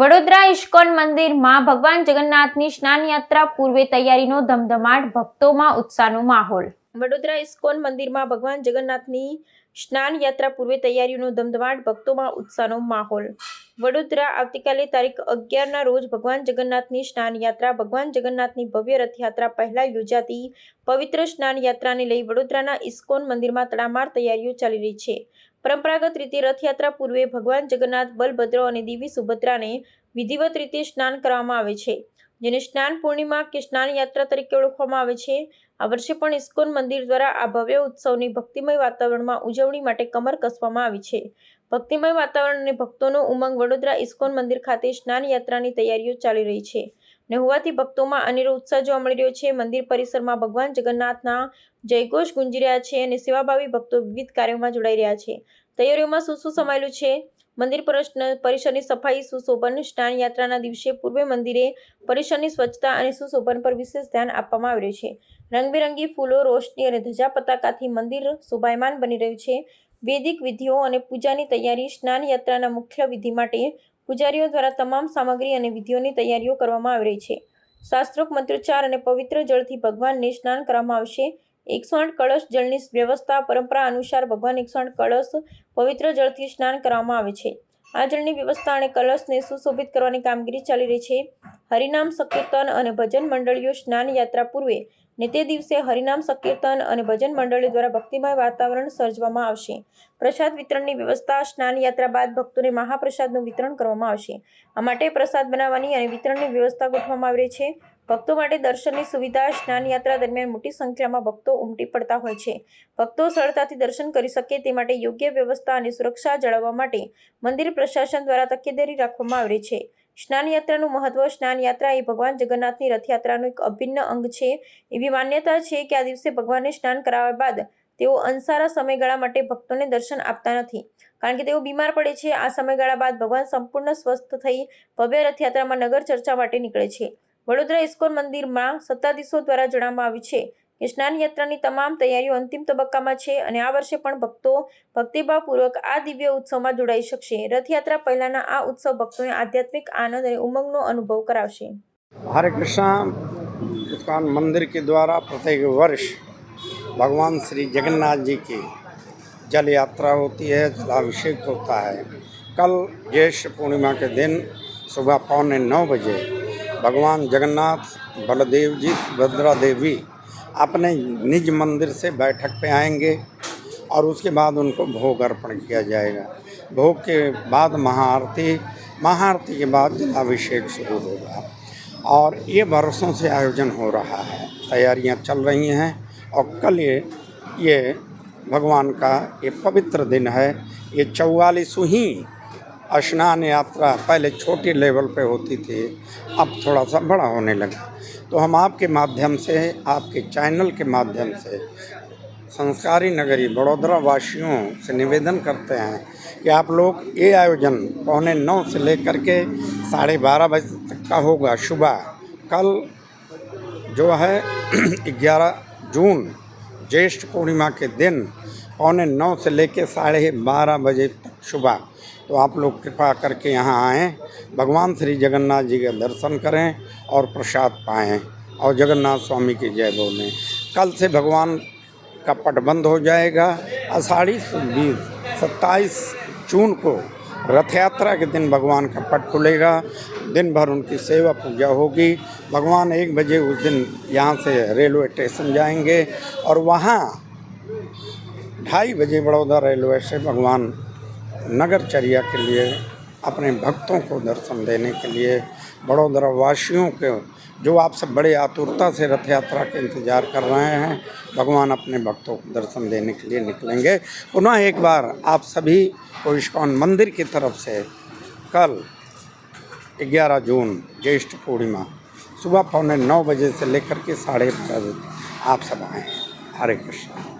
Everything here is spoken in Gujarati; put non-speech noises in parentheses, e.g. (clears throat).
વડોદરા ઇસ્કોન મંદિરમાં ભગવાન જગન્નાથની સ્નાન યાત્રા પૂર્વે તૈયારીનો ધમધમાટ, ભક્તોમાં ઉત્સાહનો માહોલ. વડોદરા ઇસ્કોન મંદિરમાં ભગવાન જગન્નાથની સ્નાન યાત્રા પૂર્વે તૈયારીનો ધમધમાટ, ભક્તોમાં ઉત્સાહનો માહોલ. વડોદરા આવતીકાલે તારીખ અગિયારના રોજ ભગવાન જગન્નાથની સ્નાન યાત્રા ભગવાન જગન્નાથની ભવ્ય રથયાત્રા પહેલા યોજાતી પવિત્ર સ્નાન યાત્રાને લઈ વડોદરાના ઇસ્કોન મંદિરમાં તડામાર તૈયારીઓ ચાલી રહી છે. પરંપરાગત રીતે રથયાત્રા પૂર્વે ભગવાન જગન્નાથ, બલભદ્ર અને દેવી સુભદ્રાને વિધિવત રીતે સ્નાન કરવામાં આવે છે. જેને સ્નાન પૂર્ણિમા કે સ્નાન યાત્રા તરીકે ઓળખવામાં આવે છે. આ વર્ષે પણ ઇસ્કોન મંદિર દ્વારા આ ભવ્ય ઉત્સવની ભક્તિમય વાતાવરણમાં ઉજવણી માટે કમર કસવામાં આવી છે. ભક્તિમય વાતાવરણ અને ભક્તોનો ઉમંગ વડોદરા ઇસ્કોન મંદિર ખાતે સ્નાન યાત્રાની તૈયારીઓ ચાલી રહી છે. ને હોવાથી ભક્તોમાં અનેરો ઉત્સાહ જોવા મળી રહ્યો છે. મંદિર પરિસરમાં ભગવાન જગન્નાથના જયઘોષ ગુંજી રહ્યા છે અને સેવાભાવી ભક્તો વિવિધ કાર્યોમાં જોડાઈ રહ્યા છે. તૈયારીઓમાં શું શું સમાયેલું છે? મંદિર પરિસરની સફાઈ, સુશોભન, સ્નાન યાત્રાના દિવસે પૂર્વે મંદિરે પરિસરની સ્વચ્છતા અને સુશોભન પર વિશેષ ધ્યાન આપવામાં આવી રહ્યું છે. રંગબેરંગી ફૂલો, રોશની અને ધજા પતાકાથી મંદિર શોભાયમાન બની રહ્યું છે. વૈદિક વિધિઓ અને પૂજાની તૈયારી સ્નાન યાત્રાના મુખ્ય વિધિ માટે પૂજારીઓ દ્વારા તમામ સામગ્રી અને વિધિઓની તૈયારીઓ કરવામાં આવી રહી છે. શાસ્ત્રોક મંત્રોચ્ચાર અને પવિત્ર જળથી ભગવાનને સ્નાન કરવામાં આવશે. એકસો આઠ કળશ જળની વ્યવસ્થા પરંપરા અનુસાર ભગવાન એકસો આઠ કળશ પવિત્ર જળથી સ્નાન કરવામાં આવે છે. આ જળની વ્યવસ્થા અને કલશને સુશોભિત કરવાની કામગીરી ચાલી રહી છે. હરિનામ સંકીર્તન અને ભજન મંડળીઓ સ્નાન યાત્રા પૂર્વે ને તે દિવસે હરિનામ સંકીર્તન અને ભજન મંડળીઓ દ્વારા ભક્તિમય વાતાવરણ સર્જવામાં આવશે. પ્રસાદ વિતરણની વ્યવસ્થા, સ્નાન યાત્રા બાદ ભક્તોને મહાપ્રસાદનું વિતરણ કરવામાં આવશે. આ માટે પ્રસાદ બનાવવાની અને વિતરણની વ્યવસ્થા ગોઠવવામાં આવી રહી છે. ભક્તો માટે દર્શનની સુવિધા સ્નાન યાત્રા દરમિયાન મોટી સંખ્યામાં ભક્તો ઉમટી પડતા હોય છે. ભક્તો સરળતાથી દર્શન કરી શકે તે માટે યોગ્ય વ્યવસ્થા અને સુરક્ષા જાળવવા માટે મંદિર પ્રશાસન દ્વારા તકેદારી રાખવામાં આવી છે. સ્નાન યાત્રાનું મહત્વ સ્નાન યાત્રા એ ભગવાન જગન્નાથની રથયાત્રાનું એક અભિન્ન અંગ છે. એવી માન્યતા છે કે આ દિવસે ભગવાનને સ્નાન કરાવ્યા બાદ તેઓ અંસારા સમયગાળા માટે ભક્તોને દર્શન આપતા નથી. કારણ કે તેઓ બીમાર પડે છે. આ સમયગાળા બાદ ભગવાન સંપૂર્ણ સ્વસ્થ થઈ ભવ્ય રથયાત્રામાં નગર ચર્ચા માટે નીકળે છે. વડોદરા ઇસ્કોન મંદિરમાં સત્તાધીશો દ્વારા જણાવવામાં આવ્યું છે કે સ્નાન યાત્રાની તમામ તૈયારીઓ અંતિમ તબક્કામાં છે અને આ વર્ષે પણ ભક્તો ભક્તિભાવપૂર્વક આ દિવ્ય ઉત્સવમાં જોડાઈ શકશે રથયાત્રા પહેલાના આ ઉત્સવ ભક્તોને આધ્યાત્મિક આનંદ અને ઉમંગનો અનુભવ કરાવશે हरे कृष्णा इस्कॉन मंदिर के द्वारा प्रत्येक वर्ष भगवान श्री जगन्नाथ जी की जल यात्रा होती है जलाभिषेक होता है कल ज्येष्ठ पूर्णिमा के दिन सुबह पौने नौ बजे भगवान जगन्नाथ, बलदेव जी, सुभद्रा देवी अपने निज मंदिर से बैठक पे आएँगे और उसके बाद उनको भोग अर्पण किया जाएगा। भोग के बाद महाआरती महाआरती के बाद जलाभिषेक शुरू होगा और ये बरसों से आयोजन हो रहा है। तैयारियाँ चल रही हैं और कल ये ये भगवान का ये पवित्र दिन है। ये चौवालीसवीं स्नान यात्रा पहले छोटी लेवल पे होती थी, अब थोड़ा सा बड़ा होने लगा। तो हम आपके माध्यम से, आपके चैनल के माध्यम से संस्कारी नगरी बड़ोदरा वासियों से निवेदन करते हैं कि आप लोग ये आयोजन पौने नौ से लेकर के साढ़े बारह बजे तक का होगा। सुबह कल जो है (clears throat) ग्यारह जून, ज्येष्ठ पूर्णिमा के दिन पौने नौ से लेकर साढ़े बारह बजे तक सुबह। तो आप लोग कृपा करके यहाँ आएँ, भगवान श्री जगन्नाथ जी का दर्शन करें और प्रसाद पाएँ। और जगन्नाथ स्वामी की जय बोलें। कल से भगवान का पट बंद हो जाएगा। आषाढ़ी बीस सत्ताईस जून को रथ यात्रा के दिन भगवान का पट खुलेगा। दिन भर उनकी सेवा पूजा होगी। भगवान एक बजे उस दिन यहाँ से रेलवे स्टेशन जाएँगे और वहाँ ढाई बजे बड़ौदा रेलवे से भगवान नगरचर्या के लिए, अपने भक्तों को दर्शन देने के लिए बड़ौदा वासियों के, जो आपसे बड़े आतुरता से रथ यात्रा के इंतज़ार कर रहे हैं, भगवान अपने भक्तों को दर्शन देने के लिए निकलेंगे। पुनः एक बार आप सभी को इस्कॉन मंदिर की तरफ़ से कल 11 जून, ज्येष्ठ पूर्णिमा, सुबह पौने नौ बजे से लेकर के साढ़े बारह बजे आप सब आएँ हरे कृष्ण।